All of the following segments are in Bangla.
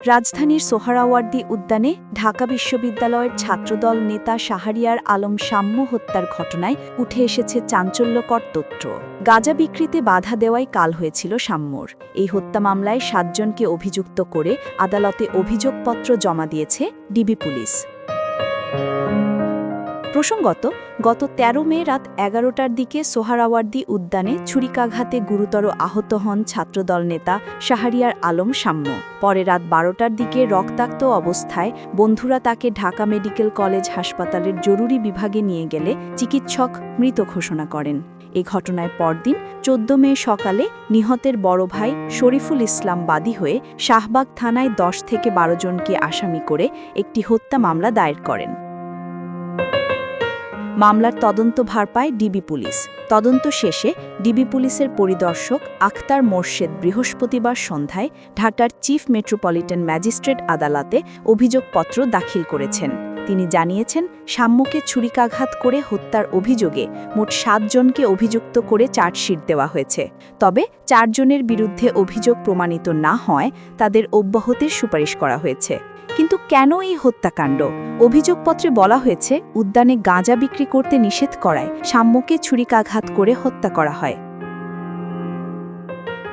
রাজধানীর সোহরাওয়ার্দী উদ্যানে ঢাকা বিশ্ববিদ্যালয়ের ছাত্রদল নেতা শাহরিয়ার আলম সাম্য হত্যার ঘটনায় উঠে এসেছে চাঞ্চল্যকর তথ্য। গাঁজা বিক্রিতে বাধা দেওয়াই কাল হয়েছিল সাম্যর এই হত্যা মামলায় সাতজনকে অভিযুক্ত করে আদালতে অভিযোগপত্র জমা দিয়েছে ডিবি পুলিশ। প্রসঙ্গত, গত ১৩ মে রাত এগারোটার দিকে সোহারাওয়ার্দী উদ্যানে ছুরিকাঘাতে গুরুতর আহত হন ছাত্রদল নেতা শাহরিয়ার আলম সাম্য। পরে রাত বারোটার দিকে রক্তাক্ত অবস্থায় বন্ধুরা তাকে ঢাকা মেডিকেল কলেজ হাসপাতালের জরুরি বিভাগে নিয়ে গেলে চিকিৎসক মৃত ঘোষণা করেন। এ ঘটনায় পরদিন চোদ্দ মে সকালে নিহতের বড় ভাই শরীফুল ইসলাম বাদী হয়ে শাহবাগ থানায় দশ থেকে বারো জনকে আসামি করে একটি হত্যা মামলা দায়ের করেন। মামলার তদন্ত ভার পায় ডিবি পুলিশ। তদন্ত শেষে ডিবি পুলিশের পরিদর্শক আখতার মোর্শেদ বৃহস্পতিবার সন্ধ্যায় ঢাকার চিফ মেট্রোপলিটন ম্যাজিস্ট্রেট আদালতে অভিযোগপত্র দাখিল করেছেন। তিনি জানিয়েছেন, সাম্যকে ছুরিকাঘাত করে হত্যার অভিযোগে মোট সাতজনকে অভিযুক্ত করে চার্জশিট দেওয়া হয়েছে। তবে চারজনের বিরুদ্ধে অভিযোগ প্রমাণিত না হয় তাদের অব্যাহতির সুপারিশ করা হয়েছে। কিন্তু কেন এই হত্যাকাণ্ড? অভিযোগপত্রে বলা হয়েছে, উদ্যানে গাঁজা বিক্রি করতে নিষেধ করায় সাম্যকে ছুরিকাঘাত করে হত্যা করা হয়।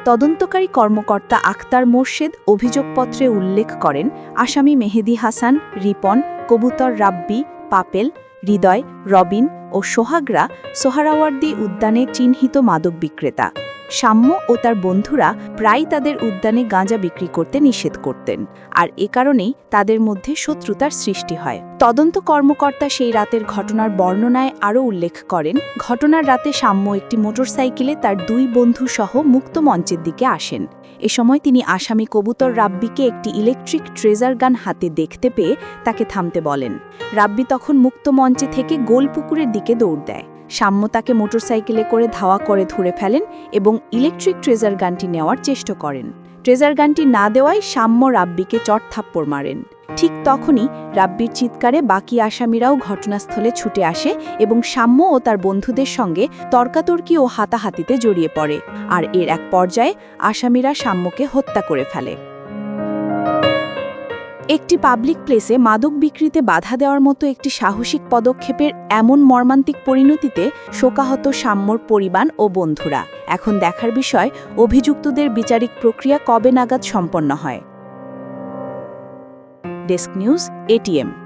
তদন্তকারী কর্মকর্তা আক্তার মোর্শেদ অভিযোগপত্রে উল্লেখ করেন, আসামি মেহেদি হাসান, রিপন, কবুতর রাব্বি, পাপেল, হৃদয়, রবিন ও সোহাগরা সোহারাওয়ার্দি উদ্যানে চিহ্নিত মাদক বিক্রেতা। সাম্য ও তার বন্ধুরা প্রায় তাদের উদ্যানে গাঁজা বিক্রি করতে নিষেধ করতেন, আর এ কারণেই তাদের মধ্যে শত্রুতার সৃষ্টি হয়। তদন্ত কর্মকর্তা সেই রাতের ঘটনার বর্ণনায় আরও উল্লেখ করেন, ঘটনার রাতে সাম্য একটি মোটরসাইকেলে তার দুই বন্ধু সহ মুক্ত মঞ্চের দিকে আসেন। এ সময় তিনি আসামি কবুতর রাব্বিকে একটি ইলেকট্রিক ট্রেজার গান হাতে দেখতে পেয়ে তাকে থামতে বলেন। রাব্বি তখন মুক্ত মঞ্চে থেকে গোলপুকুরের দিকে দৌড় দেয়। সাম্য তাকে মোটরসাইকেলে করে ধাওয়া করে ধরে ফেলেন এবং ইলেকট্রিক ট্রেজার গানটি নেওয়ার চেষ্টা করেন। ট্রেজার গানটি না দেওয়ায় সাম্য রাব্বিকে চটথাপ্পড় মারেন। ঠিক তখনই রাব্বির চিৎকারে বাকি আসামিরাও ঘটনাস্থলে ছুটে আসে এবং সাম্য ও তার বন্ধুদের সঙ্গে তর্কাতর্কি ও হাতাহাতিতে জড়িয়ে পড়ে। আর এর এক পর্যায়ে আসামিরা সাম্যকে হত্যা করে ফেলে। একটি পাবলিক প্লেসে মাদক বিক্রিতে বাধা দেওয়ার মতো একটি সাহসিক পদক্ষেপের এমন মর্মান্তিক পরিণতিতে শোকাহত সাম্যর পরিবার ও বন্ধুরা। এখন দেখার বিষয়, অভিযুক্তদের বিচারিক প্রক্রিয়া কবে নাগাদ সম্পন্ন হয়? Desk news, ATM.